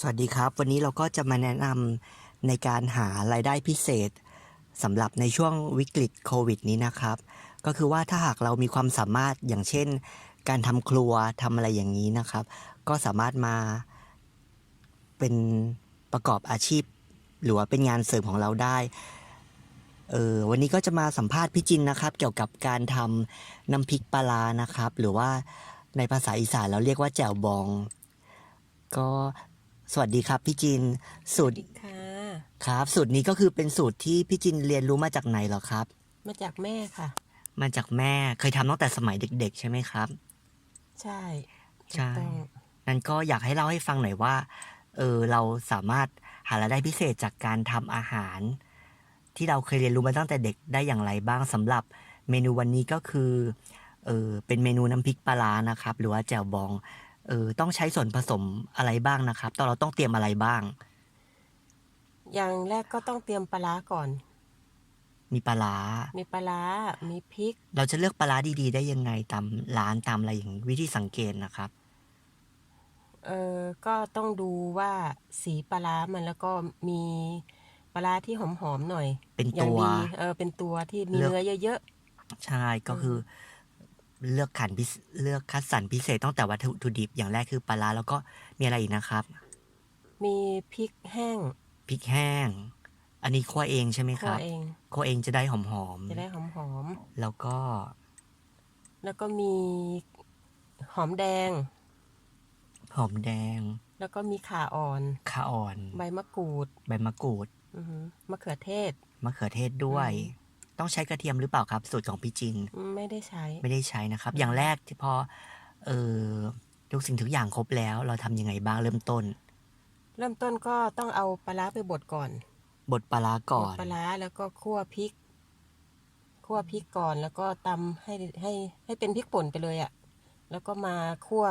สวัสดีครับ วันนี้เราก็จะมาแนะนำในการหารายได้พิเศษสำหรับในช่วงวิกฤตโควิดนี้นะครับ ก็คือว่าถ้าหากเรามีความสามารถอย่างเช่น การทำครัวทำอะไรอย่างนี้นะครับ ก็สามารถมาเป็นประกอบอาชีพ หรือว่าเป็นงานเสริมของเราได้เออวันนี้ก็จะมาสัมภาษณ์พี่จินนะครับ เกี่ยวกับการทำน้ำพริกปลาร้านะครับ หรือว่าในภาษาอีสานเราเรียกว่าแจ่วบอง ก็ สวัสดีครับพี่จินสูตรค่ะครับ สูตรนี้ก็คือเป็นสูตรที่พี่จินเรียนรู้มาจากไหนเหรอครับ มาจากแม่ค่ะ มาจากแม่เคยทำตั้งแต่สมัยเด็ก ๆ ใช่ไหมครับ ใช่ใช่ถูกต้องนั้นก็อยากให้เล่าให้ฟังหน่อยว่าเออเราสามารถหารายได้พิเศษจากการทำอาหาร ที่เราเคยเรียนรู้มาตั้งแต่เด็กได้อย่างไรบ้างสำหรับเมนูวันนี้ก็คือเออเป็นเมนูน้ำพริกปลาร้านะครับ หรือว่าแจ่วบอง เออต้องใช้ส่วนผสมอะไรบ้างนะครับตอนเราต้องเตรียมอะไรบ้าง อย่างแรกก็ต้องเตรียมปลาร้าก่อน มีปลาร้ามีปลาร้ามีพริก เราจะเลือกปลาร้าดีๆ ได้ยังไงตามร้านตามอะไรอย่างวิธีสังเกตนะครับ เออก็ต้องดูว่าสีปลาร้ามันแล้วก็มีปลาร้าที่หอมๆหน่อยเป็นอย่าตังวดีเออเป็นตัวที่มีเลือก เนื้อเยอะใช่ก็คืออ เลือกขันพิเศเลือกคัดสรรพิเศษตั้งแต่วัตถุดิบอย่างแรกคือปลาร้าแล้วก็มีอะไรอีกนะครับๆมีพริกแห้งพริกแห้ง อันนี้คั่วเองใช่ไหมคคั่วรับเองคั่วเองจะได้หอมจะได้หอมๆแล้วก็ๆแล้วก็มีหอมแดง หอมแดงแล้วก็มีข่าอ่อนข่าอ่อน ใบมะกรูดใบมะกรูดอือหือมะเขือเทศ มะเขือเทศด้วย อืม ต้องใช้กระเทียมหรือเปล่าครับ สูตรของพี่จิน ไม่ได้ใช้ ไม่ได้ใช้นะครับ อย่างแรกที่พอเออทุกสิ่งทุกอย่างครบแล้ว เราทำยังไงบ้างเริ่มต้น เริ่มต้นก็ต้องเอาปลาร้าไปบดก่อนบดปลาร้าก่อบดน ปลาร้าแล้วก็คั่วพริกคั่วพริกก่อนแล้วก็ตำให้ให้ให้เป็นพริกป่นไปเลยอะ่ะ แล้วก็มาคั่ว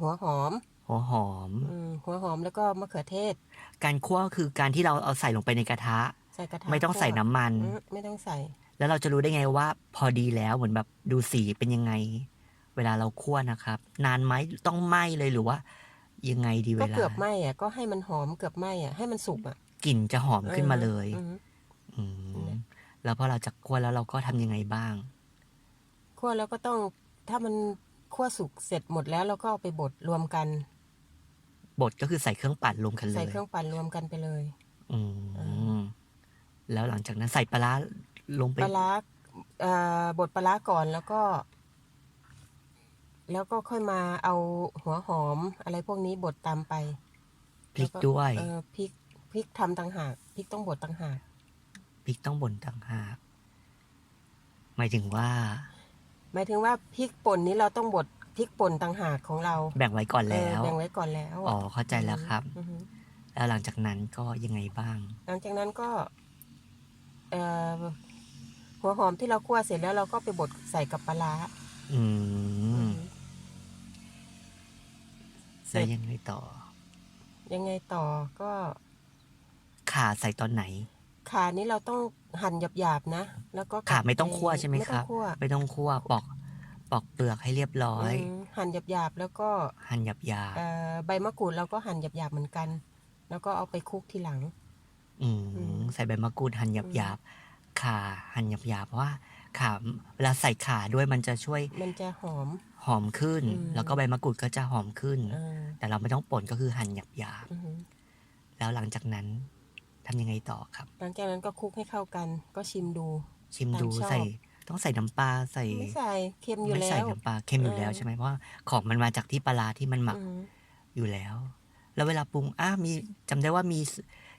หัวหอมหัวหอม อืมหัวหอมแล้วก็มะเขือเทศ การคั่วคือการที่เราเอาใส่ลงไปในกระทะ ใส่กระทะไม่ต้องใส่คั่วน้ำมัน อืมไม่ต้องใส่ แล้วเราจะรู้ได้ไงว่าพอดีแล้วเหมือนแบบดูสีเป็นยังไง เวลาเราคั่วนะครับ นานไหมต้องไหมเลยหรือว่า ยังไงดีเวก็ลาเกือบไหมอะก็ให้มันหอมเกือบไหมอะให้มันสุกอะกลิ่นจะหอมขึ้นมาเลย อืมอืมเนี่ย แล้วพอเราจะคั่วแล้วเราก็ทำยังไงบ้าง คั่วแล้วก็ต้องถ้ามันคั่วสุกเสร็จหมดแล้วเราก็เอาไปบดรวมกัน บดก็คือใส่เครื่องปั่นรวมกันเลใส่ยเครื่องปั่นรวมกันไปเลย อืมแล้วหลังจากนั้นใส่ปลาร้า ลงไปปลาร้าเอ่อบดปลาร้าก่อนแล้วก็ แล้วก็ค่อยมาเอาหัวหอมอะไรพวกนี้บดตามไปพริกด้วย เออพริกพริกทำต่างหากพริกต้องบดต่างหากพริกต้องบ่นต่างหากหมายถึงว่าหมายถึงว่าพริกป่นนี้เราต้องบดพริกป่นต่างหากของเราแบ่งไว้ก่อนเอแล้อว แบ่งไว้ก่อนแล้วอ๋อเข้าใจแล้วครับ อือฮึ แล้วหลังจากนั้นก็ยังไงบ้าง หลังจากนั้นก็ เอ่อ หัวหอมที่เราคั่วเสร็จแล้วเราก็ไปบดใส่กับปลาร้าอืมอือฮึเสร็แล้วจยังไงต่อ ยังไงต่อก็ข่าใส่ตอนไหน ขานี้เราต้องหั่นหยาบๆนะ แล้วก็ขาไม่ต้องคั่วใช่ไหมไม่คต้อรับงคั่วไม่ต้องคั่วปอกปอกเปลือกให้เรียบร้อยอืมหั่นหยาบๆแล้วก็หั่นหยาบหยาบเอ่อใบมะกรูดเราก็หั่นหยาบๆเหมือนกัน แล้วก็เอาไปคลุกทีหลัง อืมอืมใส่ใบมะกรูดหั่นหยาบหยาบ ข่าหั่นหยาบหยาบเพราะว่าข่าเวลาใส่ข่าด้วยมันจะช่วยมันจะหอม หอมขึ้น อืม แล้วก็ใบมะกรูดก็จะหอมขึ้น เออแต่เราไม่ต้องป่นก็คือหั่นหยาบหยาบอือฮึแล้วหลังจากนั้นทำยังไงต่อครับ หลังจากนั้นก็คลุกให้เข้ากัน ก็ชิมดู ชิมดูตามชอบ ใส่ต้องใส่น้ำปลาใส่ไม่ใส่เค็มอยู่ไม่แล้ใส่ว น้ำปลาเค็มอยู่แล้วเออ ใช่ไหมเพราะว่าของมันมาจากที่ปลาร้าที่มันหมักอือฮึอยู่แล้ว แล้วเวลาปรุงอะมีจำได้ว่ามี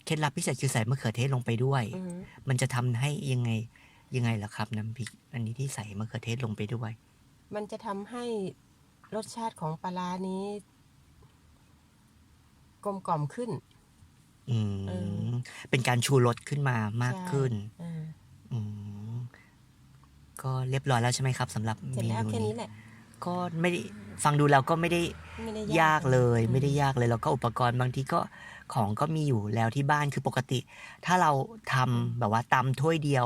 เคล็ดลับพิเศษคือใส่มะเขือเทศลงไปด้วยอือฮึมันจะทำให้ยังไงยังไงล่ะครับ น้ำพริก อันนี้ที่ใส่มะเขือเทศลงไปด้วย มันจะทำให้รสชาติของปลาร้านี้ กลมกล่อมขึ้น อืเอมเป็นการชูรสขึ้นมามากใช่ขึ้นเอออืมก็เรียบร้อยแล้วใช่ไหมครับสำหรับเสร็จเมแล้วนูแค่นี้นี้แหละก็ไม่ได้ ฟังดูแล้วก็ไม่ได้ไม่ได้ยากเลยอืไม่ได้ยากเลยแล้วก็อุปกรณ์บางทีก็ของก็มีอยู่แล้วที่บ้านคือปกติ ถ้าเราทำแบบว่าตำถ้วยเดียว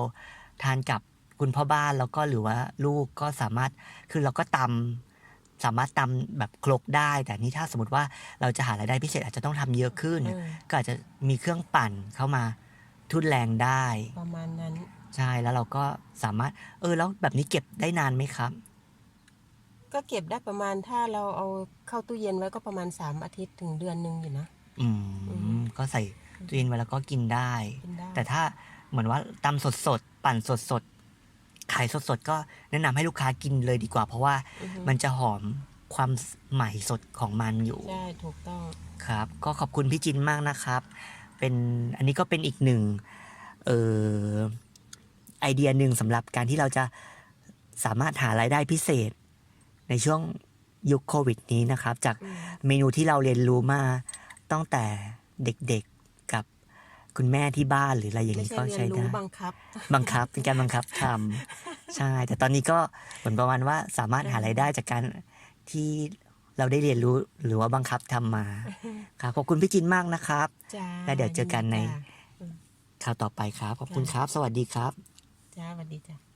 ทานกับคุณพ่อบ้านแล้วก็หรือว่าลูกก็สามารถคือเราก็ตำสามารถตำแบบครกได้ แต่นี่ถ้าสมมติว่าเราจะหารายได้พิเศษอาจจะต้องทำเยอะขึ้นเออก็อาจจะมีเครื่องปั่นเข้ามาทุนแรงได้ ประมาณนั้น ใช่แล้วเราก็สามารถ เออแล้วแบบนี้เก็บได้นานไหมครับ ก็เก็บได้ประมาณถ้าเราเอาเข้าตู้เย็นไว้ก็ประมาณสามอาทิตย์ถึงเดือนหนึ่งอยู่นะ อือืมมก็ใส่ตู้เย็นไว้แล้วก็กินได้ กินได้ แต่ถ้าเหมือนว่าตำสดสดๆปั่นสดสดๆขายสดสดๆก็แนะนำให้ลูกค้ากินเลยดีกว่า เพราะว่าอือฮึมันจะหอมความใหม่สดของมันอยู่ใช่ถูกต้อง ครับก็ขอบคุณพี่จินมากนะครับ เป็นอันนี้ก็เป็นอีกหนึ่งเออไอเดียหนึ่งสำหรับการที่เราจะสามารถหารายได้พิเศษ ในช่วงยุคโควิดนี้นะครับ จากอืมเมนูที่เราเรียนรู้มาตั้งแต่เด็กๆกับคุณแม่ที่บ้านหรืออะไรอย่างไม่นี้ใช่ก็เรียใช้นได้รู้บังคับ บังคับเป็นการบังคับทำใช่ แต่ตอนนี้ก็เหมือนประมาณว่าสามารถหารายได้จากการที่เราได้เรียนรู้หรือว่าบังคับทำมาครับขอบคุณพี่จินมากนะครับจ้าแล้วเดี๋ยวเจอกันในจ้าคราวต่อไปครับ ขอบคุณครับ สวัสดีครับ จ้าสวัสดีจ้า